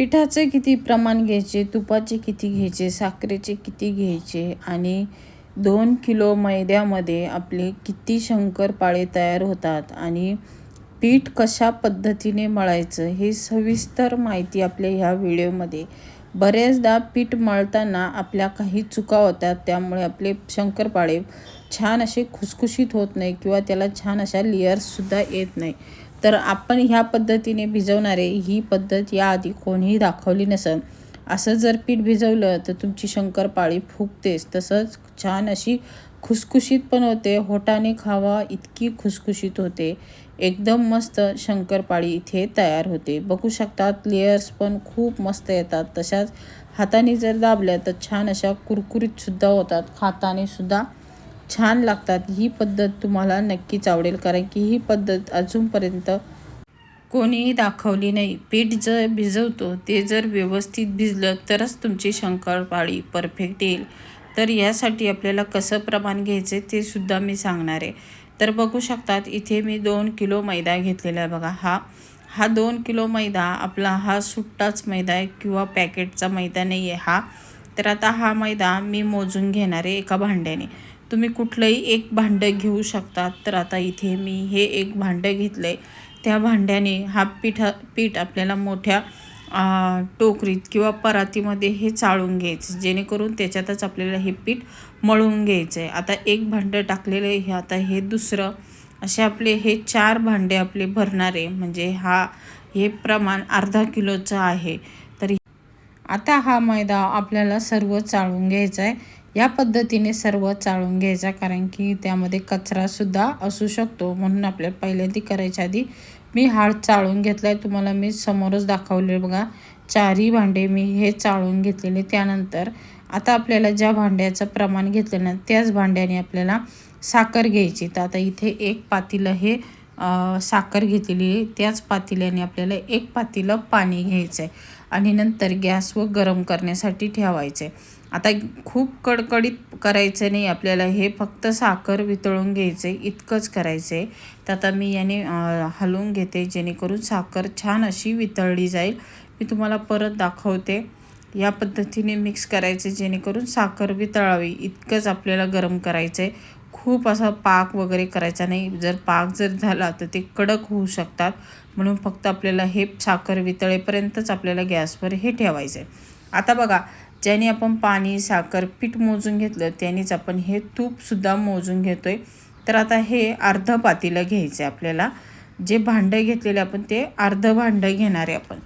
पिठाचे किती प्रमाण घ्यायचे तुपाचे किती घ्यायचे साखरेचे किती घ्यायचे आणि दोन किलो मैद्यामध्ये आपले किती शंकरपाळे तयार होतात आणि पीठ कशा पद्धतीने मळायचं हे सविस्तर माहिती आपल्या ह्या व्हिडिओमध्ये. बऱ्याचदा पीठ मळताना आपल्या काही चुका होतात त्यामुळे आपले शंकरपाळे छान असे खुसखुशीत होत नाही किंवा त्याला छान अशा लेयर्ससुद्धा येत नाही. तर आपण ह्या पद्धतीने भिजवणारे ही पद्धत याआधी कोणीही दाखवली नसेल असं जर पीठ भिजवलं तर तुमची शंकरपाळी फुगतेच. तसंच छान अशी खुसखुशीत पण होते. होटाने खावा इतकी खुसखुशीत होते. एकदम मस्त शंकरपाळी इथे तयार होते. बघू शकतात लेयर्स पण खूप मस्त येतात. तशाच हाताने जर दाबल्या तर छान अशा कुरकुरीतसुद्धा होतात. खाताने सुद्धा छान लागतात. ही पद्धत तुम्हाला नक्कीच आवडेल कारण की ही पद्धत अजूनपर्यंत कोणीही दाखवली नाही. पीठ जर भिजवतो ते जर व्यवस्थित भिजलं तरच तुमची शंकरपाळी परफेक्ट येईल. तर यासाठी आपल्याला कसं प्रमाण घ्यायचं ते सुद्धा मी सांगणार आहे. तर बघू शकतात इथे मी दोन किलो मैदा घेतलेला आहे बघा. हा हा दोन किलो मैदा आपला हा सुट्टाच मैदा आहे किंवा पॅकेटचा मैदा नाही आहे हा. तर आता हा मैदा मी मोजून घेणार आहे एका भांड्याने. तुम्ही कुठलंही एक भांडं घेऊ शकतात. तर आता इथे मी हे एक भांडं घेतलं आहे त्या भांड्याने हा पिठा पीठ आपल्याला मोठ्या टोकरीत किंवा परातीमध्ये हे चाळून घ्यायचं. जेणेकरून त्याच्यातच आपल्याला हे पीठ मळून घ्यायचं आहे आता एक भांडं टाकलेलं आहे. हे आता हे दुसरं. असे आपले हे चार भांडे आपले भरणारे म्हणजे हा हे प्रमाण अर्धा किलोचं आहे. तर आता हा मैदा आपल्याला सर्व चाळून घ्यायचा आहे या पद्धतीने सर्व चाळून घ्यायचा कारण की त्यामध्ये कचरासुद्धा असू शकतो म्हणून आपल्याला पहिल्यांदा करायच्या आधी मी हाड चाळून घेतला आहे तुम्हाला मी समोरच दाखवले बघा. चारही भांडे मी हे चाळून घेतलेले. त्यानंतर आता आपल्याला ज्या भांड्याचं प्रमाण घेतलं ना त्याच भांड्याने आपल्याला साखर घ्यायची. तर आता इथे एक पातीलं हे साखर घेतलेली आहे. त्याच पातील्याने आपल्याला एक पातीलं पाणी घ्यायचं आहे आणि नंतर गॅसवर गरम करण्यासाठी ठेवायचं आहे आता खूप कडकडीत करायचं नाही आपल्याला हे फक्त साखर वितळून घ्यायचं आहे इतकंच करायचं आहे तर आता मी याने हलवून घेते जेणेकरून साखर छान अशी वितळली जाईल. मी तुम्हाला परत दाखवते. या पद्धतीने मिक्स करायचे जेणेकरून साखर वितळावी. इतकंच आपल्याला गरम करायचं आहे खूप असा पाक वगैरे करायचा नाही. जर पाक जर झाला तर ते कडक होऊ शकतात. म्हणून फक्त आपल्याला हे साखर वितळेपर्यंतच आपल्याला गॅसवर हे ठेवायचं आहे आता बघा ज्याने आपण पाणी साखर पीठ मोजून घेतलं त्यानेच आपण हे तूपसुद्धा मोजून घेतो आहे तर आता हे अर्ध पातीलं घ्यायचं आहे आपल्याला. जे भांडं घेतलेले आपण ते अर्ध भांडं घेणार आहे आपण.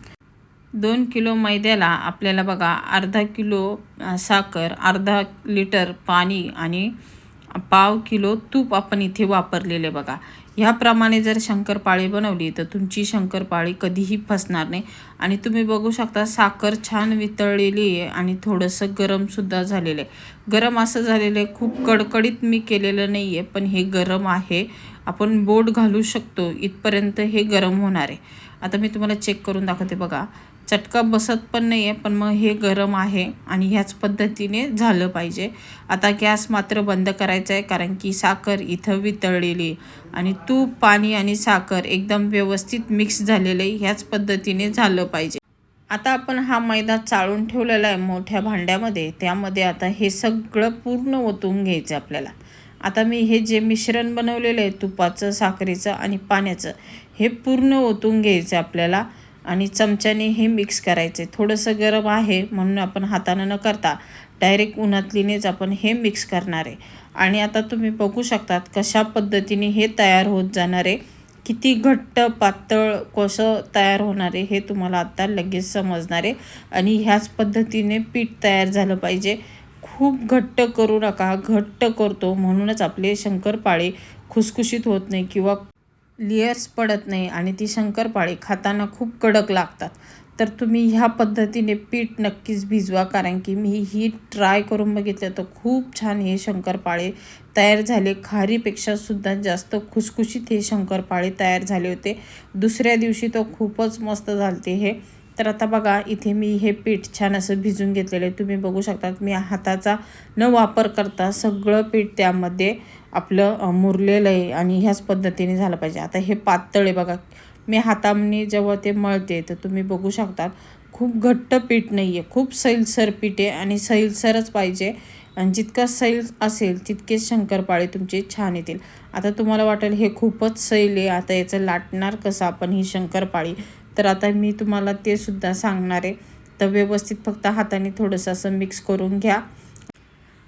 दोन किलो मैद्याला आपल्याला बघा अर्धा किलो साखर अर्धा लिटर पाणी आणि पाव किलो तूप आपण इथे वापरलेले बघा. ह्याप्रमाणे जर शंकरपाळी बनवली तर तुमची शंकरपाळी कधीही फसणार नाही. आणि तुम्ही बघू शकता साखर छान वितळलेली आहे आणि थोडंसं गरमसुद्धा झालेलं आहे. गरम असं झालेलं आहे खूप कडकडीत मी केलेलं नाही आहे पण हे गरम आहे. आपण बोट घालू शकतो इथपर्यंत हे गरम होणार आहे. आता मी तुम्हाला चेक करून दाखवते बघा. चटका बसत पण नाही आहे पण मग हे गरम आहे आणि ह्याच पद्धतीने झालं पाहिजे. आता गॅस मात्र बंद करायचा आहे कारण की साखर इथं वितळलेली आणि तूप पाणी आणि साखर एकदम व्यवस्थित मिक्स झालेलं आहे ह्याच पद्धतीने झालं पाहिजे. आता आपण हा मैदा चाळून ठेवलेला आहे मोठ्या भांड्यामध्ये. त्यामध्ये आता हे सगळं पूर्ण ओतून घ्यायचं आपल्याला. आता मी हे जे मिश्रण बनवलेलं आहे तुपाचं साखरेचं आणि पाण्याचं हे पूर्ण ओतून घ्यायचं आपल्याला. आणि चमच्याने हे मिक्स करायचे. थोडंसं गरम आहे म्हणून आपण हातानं न करता डायरेक्ट उन्हातलीनेच आपण हे मिक्स करणार आहे. आणि आता तुम्ही बघू शकतात कशा पद्धतीने हे तयार होत जाणार आहे. किती घट्ट पातळ कसं तयार होणार आहे हे तुम्हाला आत्ता लगेच समजणार आहे. आणि ह्याच पद्धतीने पीठ तयार झालं पाहिजे. खूप घट्ट करू नका घट्ट करतो म्हणूनच आपले शंकरपाळे खुसखुशीत होत नाही किंवा लेयर्स पडत नाही आणि ती शंकरपाळी खाताना खूप कडक लागतात. तर तुम्ही ह्या पद्धतीने पीठ नक्कीच भिजवा कारण की मी ही ट्राय करून बघितलं तर खूप छान हे शंकरपाळे तयार झाले. खारीपेक्षासुद्धा जास्त खुसखुशीत हे शंकरपाळे तयार झाले होते. दुसऱ्या दिवशी तो खूपच मस्त झालते हे. तर आता बघा इथे मी हे पीठ छान असं भिजून घेतलेलं आहे. तुम्ही बघू शकतात मी हाताचा न वापर करता सगळं पीठ त्यामध्ये आपलं मुरलेलं आहे आणि ह्याच पद्धतीने झालं पाहिजे. आता हे पातळ आहे बघा. मी हाताने जेव्हा ते मळते तर तुम्ही बघू शकता खूप घट्ट पीठ नाही आहे खूप सैलसर पीठ आहे आणि सैलसरच पाहिजे. आणि जितका सैल असेल तितकेच शंकरपाळे तुमचे छान येतील. आता तुम्हाला वाटेल हे खूपच सैल आहे. आता याचं लाटणार कसं आपण ही शंकरपाळी? तर आता मी तुम्हाला ते सुद्धा सांगणार आहे. तर व्यवस्थित फक्त हाताने थोडंसं असं मिक्स करून घ्या.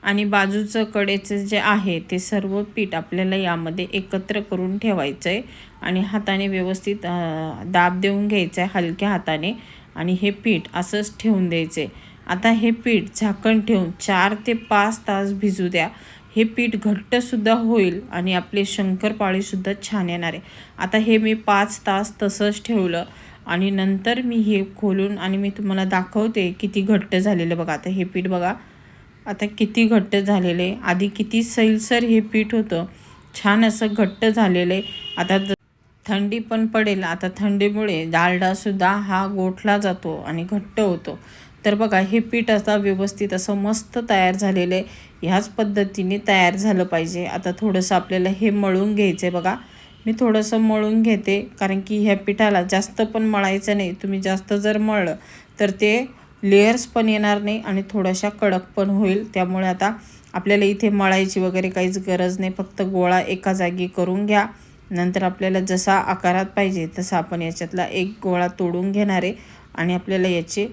आणि बाजूचं कडेचं जे आहे ते सर्व पीठ आपल्याला यामध्ये एकत्र करून ठेवायचं आहे आणि हाताने व्यवस्थित दाब देऊन घ्यायचं आहे हलक्या हाताने आणि हे पीठ असंच ठेवून द्यायचं आहे आता हे पीठ झाकण ठेवून चार ते पाच तास भिजू द्या. हे पीठ घट्टसुद्धा होईल आणि आपले शंकरपाळीसुद्धा छान येणार आहे. आता हे मी पाच तास तसंच ठेवलं आणि नंतर मी हे खोलून आणि मी तुम्हाला दाखवते किती घट्ट झालेलं बघा. आता हे पीठ बघा. आता किती घट्ट झालेलं आहे आधी किती सैलसर हे पीठ होतं छान असं घट्ट झालेलं. आहे आता थंडी पण पडेल आता थंडीमुळे डालडासुद्धा हा गोठला जातो आणि घट्ट होतो. तर बघा हे पीठ आता व्यवस्थित असं मस्त तयार झालेलं. आहे ह्याच पद्धतीने तयार झालं पाहिजे. आता थोडंसं आपल्याला हे मळून घ्यायचं आहे बघा. मी थोडंसं मळून घेते कारण की ह्या पिठाला जास्त पण मळायचं नाही. तुम्ही जास्त जर मळलं तर ते लेयर्स पण येणार नाही आणि थोड्याशा कडक पण होईल. त्यामुळे आता आपल्याला इथे मळायची वगैरे काहीच गरज नाही. फक्त गोळा एका जागी करून घ्या. नंतर आपल्याला जसा आकारात पाहिजे तसा आपण याच्यातला एक गोळा तोडून घेणार आहे आणि आपल्याला याची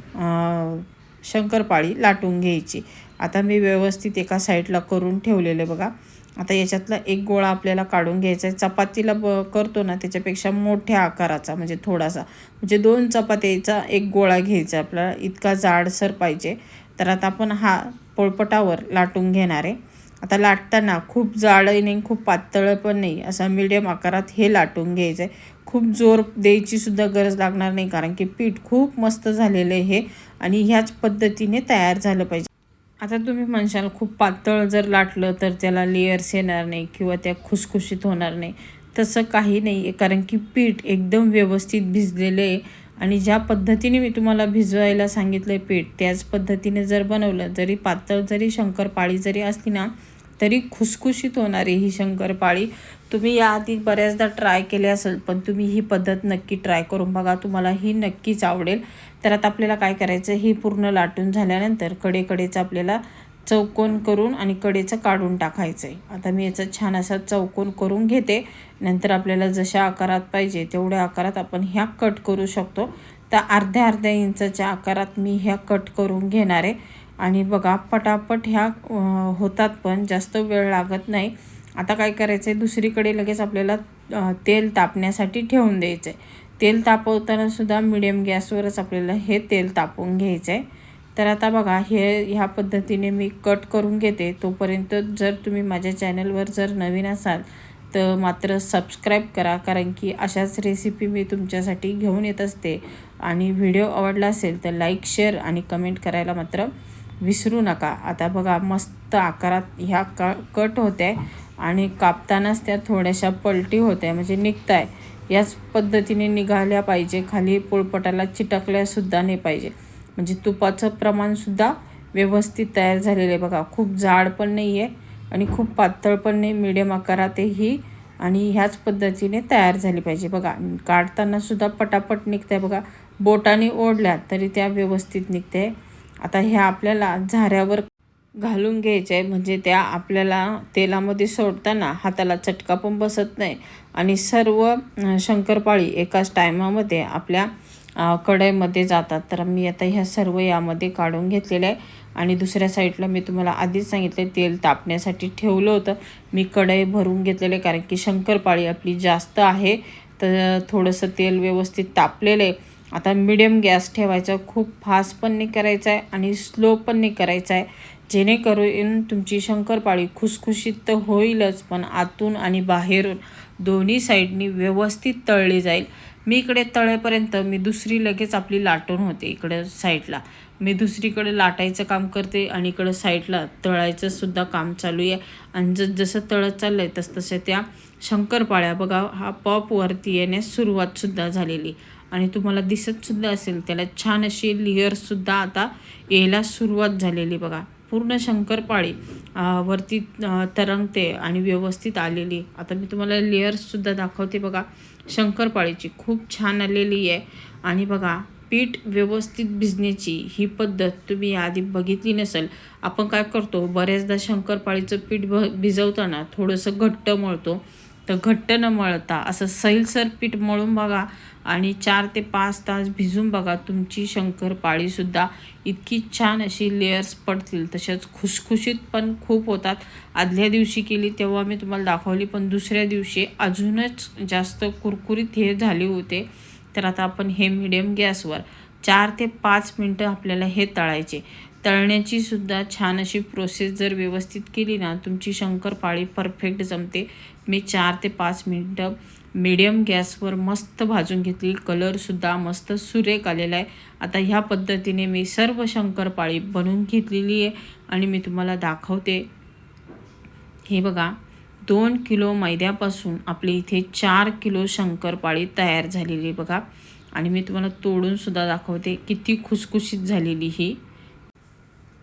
शंकरपाळी लाटून घ्यायची. आता मी व्यवस्थित एका साईडला करून ठेवलेले बघा. आता याच्यातला एक गोळा आपल्याला काढून घ्यायचा आहे. चपातीला ब करतो ना त्याच्यापेक्षा मोठ्या आकाराचा म्हणजे थोडासा. म्हणजे दोन चपात्याचा एक गोळा घ्यायचा आपल्याला. इतका जाडसर पाहिजे. तर आता आपण हा पोळपटावर लाटून घेणार आहे. आता लाटताना खूप जाडही नाही खूप पातळ पण नाही. असा मिडियम आकारात हे लाटून घ्यायचं आहे खूप जोर द्यायची सुद्धा गरज लागणार नाही कारण की पीठ खूप मस्त झालेलं आहे हे. आणि ह्याच पद्धतीने तयार झालं पाहिजे. आता तुम्ही म्हणशाल खूप पातळ जर लाटलं तर त्याला लेयर्स येणार नाही किंवा त्या खुसखुशीत होणार नाही. तसं काही नाही आहे कारण की पीठ एकदम व्यवस्थित भिजलेलं आहे. आणि ज्या पद्धतीने मी तुम्हाला भिजवायला सांगितलं आहे पीठ त्याच पद्धतीने जर बनवलं जरी पातळ जरी शंकरपाळी जरी असली ना तरी खुसखुशीत होणारी ही शंकरपाळी. तुम्ही याआधी बऱ्याचदा ट्राय केले असेल पण तुम्ही ही पद्धत नक्की ट्राय करून बघा. तुम्हाला ही नक्कीच आवडेल. तर आता आपल्याला काय करायचं ही पूर्ण लाटून झाल्यानंतर कडेकडेचं आपल्याला चौकोन करून आणि कडेचं काढून टाकायचं आहे आता मी याचा छान असा चौकोन करून घेते. नंतर आपल्याला जशा आकारात पाहिजे तेवढ्या आकारात आपण ह्या कट करू शकतो. तर अर्ध्या अर्ध्या इंचाच्या आकारात मी ह्या कट करून घेणार आहे. आणि बघा पटापट ह्या होतात पण जास्त वेळ लागत नाही. आता काय करायचं आहे दुसरीकडे लगेच आपल्याला तेल तापण्यासाठी ठेवून द्यायचं आहे तेल तापवतानासुद्धा मिडियम गॅसवरच आपल्याला हे तेल तापवून घ्यायचं आहे तर आता बघा हे ह्या पद्धतीने मी कट करून घेते. तोपर्यंत जर तुम्ही माझ्या चॅनलवर जर नवीन असाल तर मात्र सबस्क्राईब करा. कारण की अशाच रेसिपी मी तुमच्यासाठी घेऊन येत असते. आणि व्हिडिओ आवडला असेल तर लाईक शेअर आणि कमेंट करायला मात्र विसरू नका. आता बघा मस्त आकारात ह्या क कट होत्या आणि कापतानाच त्या थोड्याशा पलटी होत्या म्हणजे निघत आहे याच पद्धतीने निघाल्या पाहिजे. खाली पोळपटाला चिटकल्यासुद्धा नाही पाहिजे. म्हणजे तुपाचं प्रमाणसुद्धा व्यवस्थित तयार झालेलं आहे बघा. खूप जाड पण नाही आहे आणि खूप पातळ पण नाही मिडियम आकारातही आणि ह्याच पद्धतीने तयार झाली पाहिजे. बघा काढतानासुद्धा पटापट निघते बघा. बोटाने ओढल्या तरी त्या व्यवस्थित निघते. आता ह्या आपल्याला झाऱ्यावर घालून घ्यायच्या आहे म्हणजे त्या आपल्याला तेलामध्ये सोडताना हाताला चटका पण बसत नाही. आणि सर्व शंकरपाळी एकाच टायमामध्ये आपल्या कढईमध्ये जातात. तर मी आता ह्या सर्व यामध्ये काढून घेतलेल्या आहे. आणि दुसऱ्या साईडला मी तुम्हाला आधीच सांगितलं तेल तापण्यासाठी ठेवलं होतं. मी कढई भरून घेतलेले कारण की शंकरपाळी आपली जास्त आहे. तर थोडंसं तेल व्यवस्थित तापलेलं आहे. आता मिडियम गॅस ठेवायचा खूप फास्ट पण नाही करायचा आहे आणि स्लो पण नाही करायचा आहे. जेणेकरून तुमची शंकरपाळी खुसखुशीत तर होईलच पण आतून आणि बाहेरून दोन्ही साईडनी व्यवस्थित तळली जाईल. मी इकडे तळेपर्यंत मी दुसरी लगेच आपली लाटून होते इकडे साईडला. मी दुसरीकडे लाटायचं काम करते आणि इकडं साईडला तळायचं सुद्धा काम चालू आहे. आणि जस जसं तळत चाललं आहे तस तसं त्या शंकरपाळ्या बघा हा पॉपवरती येण्यास सुरुवातसुद्धा झालेली. आणि तुम्हाला दिसतसुद्धा असेल त्याला छान अशी लेअरसुद्धा आता यायला सुरुवात झालेली बघा. पूर्ण शंकरपाळी वरती तरंगते आणि व्यवस्थित आलेली. आता मी तुम्हाला लेअर्ससुद्धा दाखवते बघा. शंकरपाळीची खूप छान आलेली आहे. आणि बघा पीठ व्यवस्थित भिजण्याची ही पद्धत तुम्ही आधी बघितली नसेल. आपण काय करतो बऱ्याचदा शंकरपाळीचं पीठ भ भिजवताना थोडंसं घट्ट मळतो. तर घट्ट न मळता असं सैलसर पीठ मळून बघा आणि चार ते पाच तास भिजून बघा. तुमची शंकरपाळीसुद्धा इतकी छान अशी लेयर्स पडतील. तसेच खुसखुशीत पण खूप होतात. आदल्या दिवशी केली तेव्हा मी तुम्हाला दाखवली पण दुसऱ्या दिवशी अजूनच जास्त कुरकुरीत हे झाले होते. तर आता आपण हे मिडियम गॅसवर चार ते पाच मिनटं आपल्याला हे तळायचे. तळण्याची सुद्धा छान अशी प्रोसेस जर व्यवस्थित केली ना तुमची शंकरपाळी परफेक्ट जमते. मी चार ते पाच मिनटं मीडियम गॅसवर मस्त भाजून घेतली. कलरसुद्धा मस्त सुरेख आलेला आहे. आता ह्या पद्धतीने मी सर्व शंकरपाळी बनवून घेतलेली आहे आणि मी तुम्हाला दाखवते. हे बघा दोन किलो मैद्यापासून आपली इथे चार किलो शंकरपाळी तयार झालेली आहे बघा. आणि मी तुम्हाला तोडूनसुद्धा दाखवते. किती खुसखुशीत झालेली ही.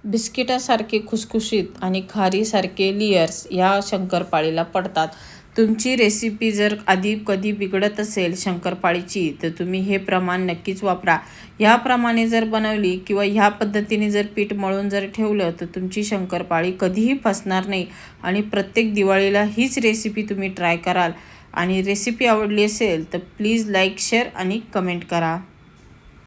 बिस्किटासारखे खुसखुशीत आणि खारीसारखे लियर्स या शंकरपाळीला पडतात. तुमची रेसिपी जर आधी कधी बिघडत असेल शंकरपाळीची तर तुम्ही हे प्रमाण नक्कीच वापरा. ह्याप्रमाणे जर बनवली किंवा ह्या पद्धतीने जर पीठ मळून जर ठेवलं तर तुमची शंकरपाळी कधीही फसणार नाही आणि प्रत्येक दिवाळीला हीच रेसिपी तुम्ही ट्राय कराल. आणि रेसिपी आवडली असेल तर प्लीज लाईक शेअर आणि कमेंट करा.